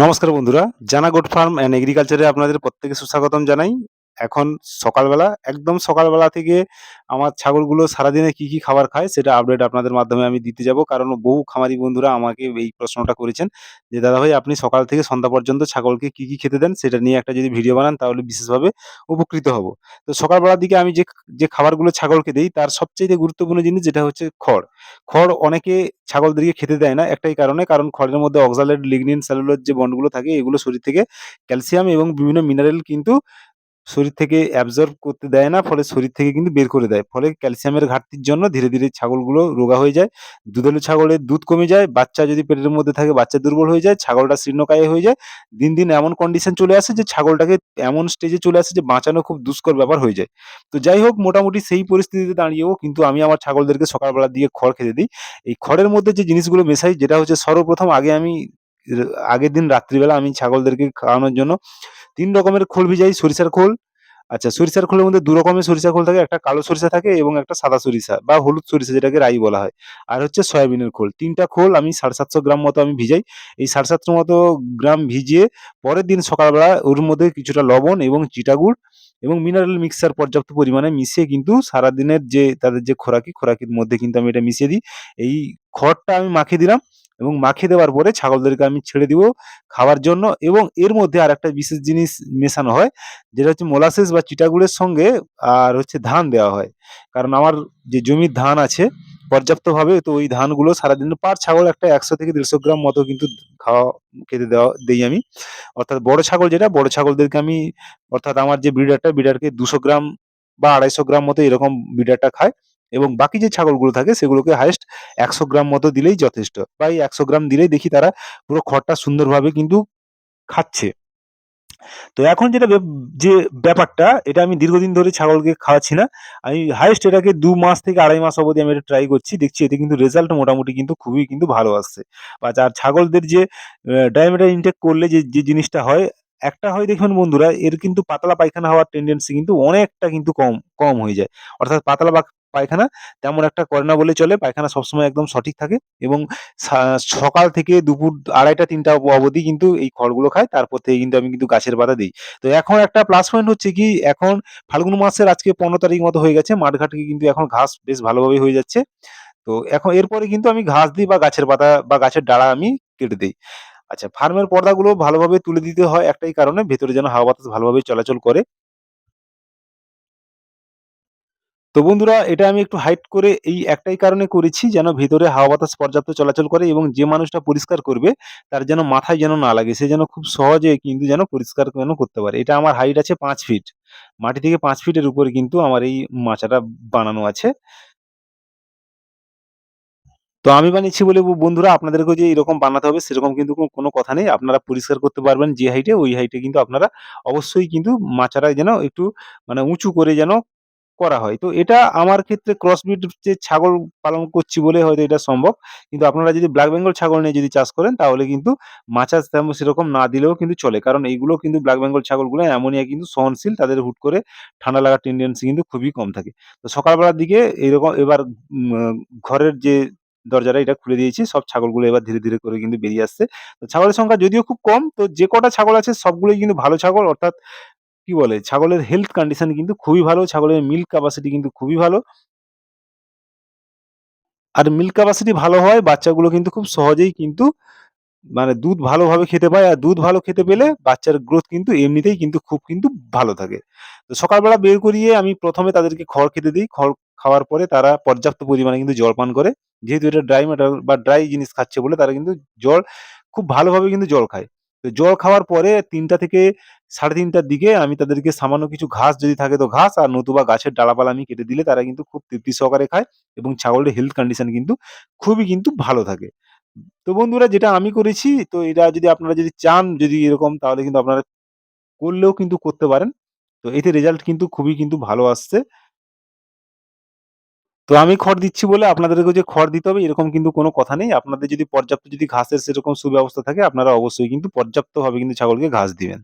নমস্কার বন্ধুরা জানা গোট ফার্ম অ্যান্ড এগ্রিকালচারে আপনাদের প্রত্যেকে সুস্বাগতম জানাই। এখন সকালবেলা, একদম সকালবেলা থেকে আমার ছাগলগুলো সারাদিনে কি কি খাবার খায় সেটা আপডেট আপনাদের মাধ্যমে আমি দিতে যাব। কারণ বহু খামারি বন্ধুরা আমাকে এই প্রশ্নটা করেছেন যে দাদাভাই আপনি সকাল থেকে সন্ধ্যা পর্যন্ত ছাগলকে কি কি খেতে দেন? সেটা নিয়ে একটা যদি ভিডিও বানান, তাহলে বিশেষভাবে উপকৃত হব। তো সকালবেলার দিকে আমি যে যে খাবারগুলো ছাগলকে দিই, তার সবচেয়ে গুরুত্বপূর্ণ জিনিস যেটা হচ্ছে খড়। খড় অনেকে ছাগলদেরকে খেতে দেয় না একটাই কারণে, কারণ খড়ের মধ্যে অক্সালেট লিগনিন সেলুলোজ যে বন্ডগুলো থাকে, এগুলো শরীর থেকে ক্যালসিয়াম এবং বিভিন্ন মিনারেল কিন্তু শরীর থেকে অ্যাবজর্ব করতে দেয় না, ফলে শরীর থেকে কিন্তু বের করে দেয়। ফলে ক্যালসিয়ামের ঘাটতির জন্য ধীরে ধীরে ছাগলগুলো রোগা হয়ে যায়। দুধালু ছাগলের দুধ কমে যায়, বাচ্চা যদি পেটের মধ্যে থাকে বাচ্চা দুর্বল হয়ে যায়, ছাগলটা শীর্ণকায় হয়ে যায়। দিন দিন এমন কন্ডিশন চলে আসে যে ছাগলটাকে এমন স্টেজে চলে আসে যে বাঁচানো খুব দুষ্কর ব্যাপার হয়ে যায়। তো যাই হোক, মোটামুটি সেই পরিস্থিতিতে দাঁড়িয়েও কিন্তু আমি আমার ছাগলদেরকে সকালবেলার দিকে খড় খেতে দিই। এই খড়ের মধ্যে যে জিনিসগুলো মেশাই, যেটা হচ্ছে সর্বপ্রথম আগে আমি আগের দিন রাত্রিবেলা আমি ছাগলদেরকে খাওয়ানোর জন্য তিন রকমের খোল ভিজাই, সরিষার খোল। আচ্ছা সরিষার খোলের মধ্যে দু রকমের সরিষা খোল থাকে, একটা কালো সরিষা থাকে এবং একটা সাদা সরিষা বা হলুদ সরিষা যেটাকে রাই বলা হয়। আর হচ্ছে সয়াবিনের খোল। তিনটা খোল আমি সাড়ে সাতশো গ্রাম মতো আমি ভিজাই। এই সাড়ে সাতশো মতো গ্রাম ভিজিয়ে পরের দিন সকালবেলা ওর মধ্যে কিছুটা লবণ এবং চিটাগুড় এবং মিনারেল মিক্সার পর্যাপ্ত পরিমাণে মিশিয়ে কিন্তু সারাদিনের যে, তাদের যে খোরাকি, খোরাকির মধ্যে কিন্তু আমি এটা মিশিয়ে দিই। এই খড়টা আমি মাখিয়ে দিলাম। এবং মাখিয়ে দেওয়ার পরে ছাগলদেরকে আমি ছেড়ে দিব খাওয়ার জন্য এবং এর মধ্যে আর একটা বিশেষ জিনিস মেশানো হয়, যেটা হচ্ছে মোলাসেস বা চিটাগুড়ের সঙ্গে আর হচ্ছে ধান দেওয়া হয়। কারণ আমার যে জমির ধান আছে, পর্যাপ্তভাবে তো ওই ধানগুলো সারাদিন পার ছাগল একটা একশো থেকে দেড়শো গ্রাম মতো কিন্তু খাওয়া, খেতে দেওয়া, দিই আমি। অর্থাৎ বড় ছাগল যেটা, বড় ছাগলদেরকে আমি, অর্থাৎ আমার যে ব্রিডারটা, ব্রিডারকে দুশো গ্রাম বা আড়াইশো গ্রাম মতো এরকম ব্রিডারটা খায়। এবং বাকি যে ছাগলগুলো থাকে সেগুলোকে হাইয়েস্ট একশো গ্রাম মতো দিলেই যথেষ্ট। বা এই একশো গ্রাম দিলেই দেখি তারা পুরো খড়টা সুন্দরভাবে কিন্তু খাচ্ছে। তো এখন যেটা যে ব্যাপারটা, এটা আমি দীর্ঘদিন ধরে ছাগলকে খাওয়াচ্ছি না। আমি হাইয়েস্ট এটাকে দু মাস থেকে আড়াই মাস অবধি আমি এটা ট্রাই করছি। দেখছি এতে কিন্তু রেজাল্ট মোটামুটি কিন্তু খুবই কিন্তু ভালো আসছে। বা আর ছাগলদের যে ডায়ামিটার ইনটেক করলে যে যে জিনিসটা হয় একটা হয় দেখবেন বন্ধুরা, এর কিন্তু পাতলা পায়খানা হওয়ার টেন্ডেন্সি কিন্তু অনেকটা কিন্তু কম কম হয়ে যায়। অর্থাৎ পাতলা পায়খানা তেমন একটা করে না বলে চলে, পায়খানা সবসময় একদম সঠিক থাকে এবং সকাল থেকে দুপুর আড়াইটা, তিনটা অবধি কিন্তু এই খড়গুলো খায়, তারপর থেকে কিন্তু আমি কিন্তু গাছের পাতা দিই। তো এখন একটা প্লাস পয়েন্ট হচ্ছে কি, এখন ফাল্গুন মাসের আজকে পনেরো তারিখ মতো হয়ে গেছে, মাঠঘাটে কিন্তু এখন ঘাস বেশ ভালোভাবে হয়ে যাচ্ছে। তো এখন এরপরে কিন্তু আমি ঘাস দিই বা গাছের পাতা বা গাছের ডাড়া আমি কেটে দিই। আচ্ছা ফার্মের পর্দাগুলো ভালোভাবে তুলে দিতে হয় একটাই কারণে, ভেতরে যেন হাওয়া বাতাস ভালোভাবে চলাচল করে। তো বন্ধুরা, এটা আমি একটু হাইট করে এই একটাই কারণে করেছি, যেন ভেতরে হাওয়া বাতাস পর্যাপ্ত চলাচল করে এবং যে মানুষটা পরিষ্কার করবে, তার যেন মাথায় যেন না লাগে। সে যেন খুব সহজে কিন্তু যেন পরিষ্কার যেন করতে পারে। এটা আমার হাইট আছে পাঁচ ফিট মাটি থেকে পাঁচ ফিটের উপরে কিন্তু আমার এই মাচাটা বানানো আছে। তো আমি বানিয়েছি বলে বন্ধুরা আপনাদেরকেও যে এরকম বানাতে হবে সেরকম কিন্তু কোনো কথা নেই। আপনারা পরিষ্কার করতে পারবেন যে হাইটে, ওই হাইটে কিন্তু আপনারা অবশ্যই কিন্তু মাচাটা যেন একটু মানে উঁচু করে যেন করা হয়। তো এটা আমার ক্ষেত্রে ক্রস ব্রিড যে ছাগল পালন করছি বলে হয়তো এটা সম্ভব। কিন্তু আপনারা যদি ব্ল্যাক বেঙ্গল ছাগল নিয়ে যদি চাষ করেন তাহলে কিন্তু মাচা তেমন সেরকম না দিলেও কিন্তু চলে। কারণ এইগুলো কিন্তু ব্ল্যাক বেঙ্গল ছাগলগুলো অ্যামোনিয়া কিন্তু সহনশীল। তাদের হুট করে ঠান্ডা লাগার টেনডেন্সি কিন্তু খুবই কম থাকে। তো সকালবেলার দিকে এরকম এবার ঘরের যে দরজাটা এটা খুলে দিয়েছি। সব ছাগলগুলো এবার ধীরে, ধীরে করে কিন্তু বেরিয়ে আসছে। তো ছাগলের সংখ্যা যদিও খুব কম, তো যে কটা ছাগল আছে সবগুলোই কিন্তু ভালো ছাগল। অর্থাৎ কি বলে? ছাগলের হেলথ কন্ডিশন কিন্তু খুবই ভালো। ছাগলের মিল্ক ক্যাপাসিটি কিন্তু খুবই ভালো। আর মিল্ক ক্যাপাসিটি ভালো হয় বাচ্চাগুলো কিন্তু খুব সহজেই কিন্তু মানে দুধ ভালোভাবে খেতে পায়। আর দুধ ভালো খেতে পেলে বাচ্চার গ্রোথ কিন্তু এমনিতেই কিন্তু খুব কিন্তু ভালো থাকে। তো সকালবেলা বের করিয়ে আমি প্রথমে তাদেরকে খড় খেতে দিই খড় খাওয়ার পরে তারা পর্যাপ্ত পরিমাণে কিন্তু জল পান করে। যেহেতু এটা ড্রাই ম্যাটার বা ড্রাই জিনিস খাচ্ছে বলে তারা কিন্তু জল, খুব ভালোভাবে কিন্তু জল খায়। তো জল খাওয়ার পরে ৩টা থেকে ৩:৩০ টার দিকে আমি তাদেরকে সামান্য কিছু ঘাস যদি থাকে তো ঘাস আর নতুবা গাছের ডালাপালা আমি কেটে দিলে তারা কিন্তু খুব তৃপ্তি সহকারে খায় এবং ছাগলের হেলথ কন্ডিশন কিন্তু খুবই কিন্তু ভালো থাকে। তো বন্ধুরা যেটা আমি করেছি, তো এটা যদি আপনারা যদি চান যদি এরকম তাহলে কিন্তু আপনারা করলেও কিন্তু করতে পারেন। তো এতে রেজাল্ট কিন্তু খুবই কিন্তু ভালো আসছে। তো আমি খড় দিচ্ছি বলে আপনাদেরকে যে খড় দিতে হবে, এরকম কিন্তু কোনো কথা নেই। আপনাদের যদি পর্যাপ্ত যদি ঘাসের সেরকম সুব্যবস্থা থাকে, আপনারা অবশ্যই কিন্তু পর্যাপ্তভাবে কিন্তু ছাগলকে ঘাস দিবেন।